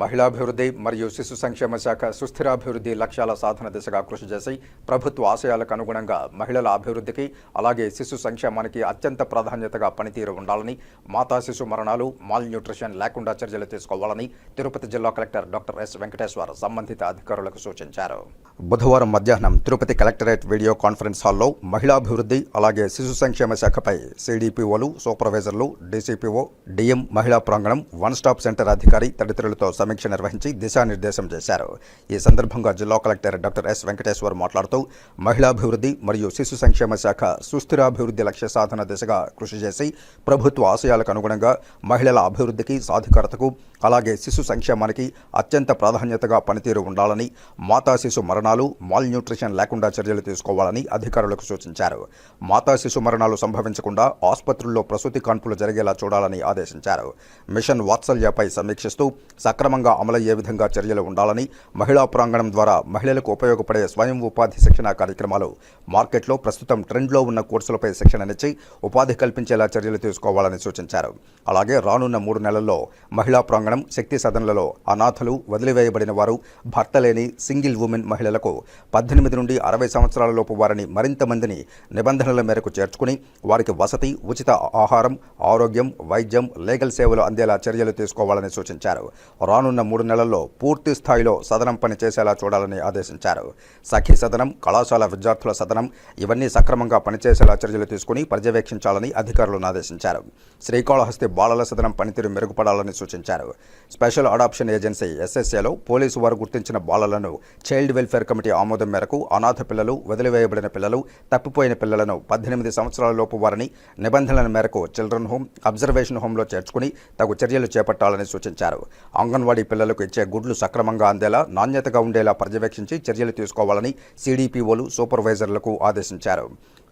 మహిళాభివృద్ధి మరియు శిశు సంక్షేమ శాఖ సుస్థిరాభివృద్ధి లక్ష్యాల సాధన దిశగా కృషి చేసి ప్రభుత్వ ఆశయాలకు అనుగుణంగా మహిళల అభివృద్ధికి అలాగే శిశు సంక్షేమానికి అత్యంత ప్రాధాన్యతగా పనితీరు ఉండాలని మాతా శిశు మరణాలు మాల్ న్యూట్రిషన్ లేకుండా చర్యలు తీసుకోవాలని తిరుపతి జిల్లా కలెక్టర్ డాక్టర్ ఎస్ వెంకటేశ్వర్ సంబంధిత అధికారులకు సూచించారు. బుధవారం మధ్యాహ్నం తిరుపతి కలెక్టరేట్ వీడియో కాన్ఫరెన్స్ హాల్లో మహిళాభివృద్ధి అలాగే శిశు సంక్షేమ శాఖపై సిడిపిఓలు సూపర్వైజర్లు డీసీపీఓ డిఎం మహిళా ప్రాంగణం వన్ స్టాప్ సెంటర్ అధికారి తదితరులతో సమీక్ష నిర్వహించి దిశానిర్దేశం చేశారు. ఈ సందర్భంగా జిల్లా కలెక్టర్ డాక్టర్ ఎస్ వెంకటేశ్వర్ మాట్లాడుతూ మహిళాభివృద్ధి మరియు శిశు సంక్షేమ శాఖ సుస్థిరాభివృద్ధి లక్ష్య సాధన దిశగా కృషి చేసి ప్రభుత్వ ఆశయాలకు అనుగుణంగా మహిళల అభివృద్ధికి సాధికారతకు అలాగే శిశు సంక్షేమానికి అత్యంత ప్రాధాన్యతగా పనితీరు ఉండాలని మాతా శిశు మరణాలు మాల్ న్యూట్రిషన్ లేకుండా చర్యలు తీసుకోవాలని అధికారులకు సూచించారు. మాతా శిశు మరణాలు సంభవించకుండా ఆసుపత్రుల్లో ప్రసూతి కాన్పులు జరిగేలా చూడాలని ఆదేశించారు. మిషన్ వాత్సల్యపై సమీక్షిస్తూ సక్రమ సక్రమంగా అమలయ్యే విధంగా చర్యలు ఉండాలని మహిళా ప్రాంగణం ద్వారా మహిళలకు ఉపయోగపడే స్వయం ఉపాధి శిక్షణ కార్యక్రమాలు మార్కెట్లో ప్రస్తుతం ట్రెండ్లో ఉన్న కోర్సులపై శిక్షణనిచ్చి ఉపాధి కల్పించేలా చర్యలు తీసుకోవాలని సూచించారు. అలాగే రానున్న మూడు నెలల్లో మహిళా ప్రాంగణం శక్తి సదన్లలో అనాథలు వదిలివేయబడిన వారు భర్త లేని సింగిల్ ఉమెన్ మహిళలకు పద్దెనిమిది నుండి అరవై సంవత్సరాల లోపు వారిని మరింత మందిని నిబంధనల మేరకు చేర్చుకుని వారికి వసతి ఉచిత ఆహారం ఆరోగ్యం వైద్యం లీగల్ సేవలు అందేలా చర్యలు తీసుకోవాలని సూచించారు. రానున్న మూడు నెలల్లో పూర్తి స్థాయిలో సదనం పని చేసేలా చూడాలని ఆదేశించారు. సఖీ సదనం కళాశాల విద్యార్థుల సదనం ఇవన్నీ సక్రమంగా పనిచేసేలా చర్యలు తీసుకుని పర్యవేక్షించాలని అధికారులను ఆదేశించారు. శ్రీకాళహస్తి బాలల సదనం పనితీరు మెరుగుపడాలని సూచించారు. స్పెషల్ అడాప్షన్ ఏజెన్సీ ఎస్ఎస్ఏలో పోలీసు వారు గుర్తించిన బాలలను చైల్డ్ వెల్ఫేర్ కమిటీ ఆమోదం మేరకు అనాథ పిల్లలు వదిలివేయబడిన పిల్లలు తప్పిపోయిన పిల్లలను పద్దెనిమిది సంవత్సరాల లోపు వారిని నిబంధనల మేరకు చిల్డ్రన్ హోమ్ అబ్జర్వేషన్ హోంలో చేర్చుకుని తగు చర్యలు చేపట్టాలని సూచించారు. అంగన్వాడీ పిల్లలకు ఇచ్చే గుడ్లు సక్రమంగా అందేలా నాణ్యతగా ఉండేలా పర్యవేక్షించి చర్యలు తీసుకోవాలని సిడిపిఓలు సూపర్వైజర్లకు ఆదేశించారు.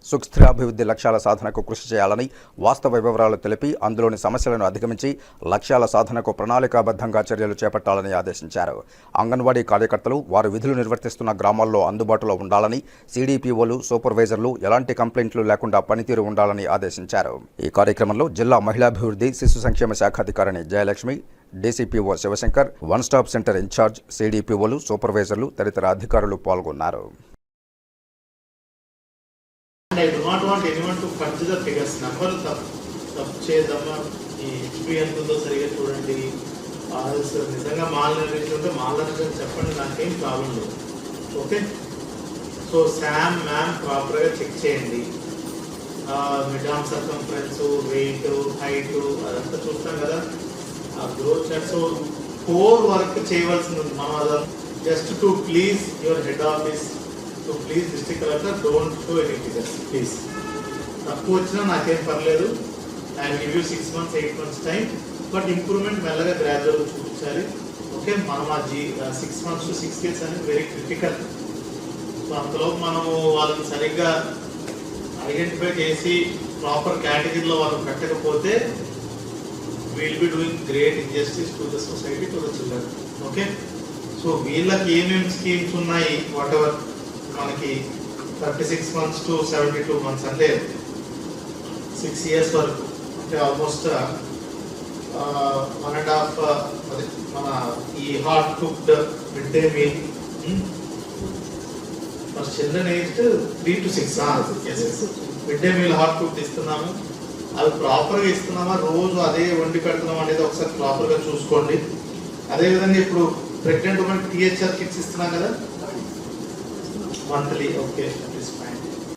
సుస్థిరాభివృద్ధి లక్ష్యాల సాధనకు కృషి చేయాలని వాస్తవ వివరాలు తెలిపి అందులోని సమస్యలను అధిగమించి లక్ష్యాల సాధనకు ప్రణాళికాబద్ధంగా చర్యలు చేపట్టాలని ఆదేశించారు. అంగన్వాడీ కార్యకర్తలు వారు విధులు నిర్వర్తిస్తున్న గ్రామాల్లో అందుబాటులో ఉండాలని సిడిపిఓలు సూపర్వైజర్లు ఎలాంటి కంప్లైంట్లు లేకుండా పనితీరు ఉండాలని ఆదేశించారు. ఈ కార్యక్రమంలో జిల్లా మహిళాభివృద్ధి శిశు సంక్షేమ శాఖ అధికారిని Jayalakshmi DCPO Shivashankar one stop centre incharge సిడిపిఓలు సూపర్వైజర్లు తదితర అధికారులు పాల్గొన్నారు. నిజంగా మాల్ మాల్ చెప్పండి నాకేం ప్రాబ్లం లేదు. ఓకే? సో శామ్ మ్యామ్ ప్రాపర్గా చెక్ చేయండి. Mid arm circumference weight height అదంతా చూస్తాం కదా. ఆ growth chart so core work చేయవలసింది ఉంది మనం అదా just to please your head office to please district collector don't show any figures please తక్కువ వచ్చినా నాకేం పర్లేదు. I give you six months eight months time but improvement మెల్లగా గ్రాడ్యువల్ చూపించాలి. ఓకే మనం ఆ G six months to six years అనేది very critical so అంతలోపు మనము వాళ్ళని సరిగ్గా ఐడెంటిఫై చేసి ప్రాపర్ కేటగిరీలో వాళ్ళు పెట్టకపోతే will be doing great injustice to the society to the children okay so వీళ్ళకి ఏమేమి స్కీమ్స్ ఉన్నాయి? వాట్ ఎవర్ మనకి thirty six months to seventy two months అంటే సిక్స్ ఇయర్స్ వరకు అంటే ఆల్మోస్ట్ వన్ అండ్ హాఫ్ అదే మన ఈ hot cooked mid day meal మన children age three to six mid day meal hot cook ఇస్తున్నాము. అవి ప్రాపర్గా ఇస్తున్నామా? రోజు అదే వండి పెడుతున్నాం అనేది ఒకసారి ప్రాపర్గా చూసుకోండి. అదేవిధంగా ఇప్పుడు ప్రెగ్నెంట్ ఉమెన్ టీహెచ్ఆర్ కిట్స్ ఇస్తున్నాం కదా? Monthly okay fine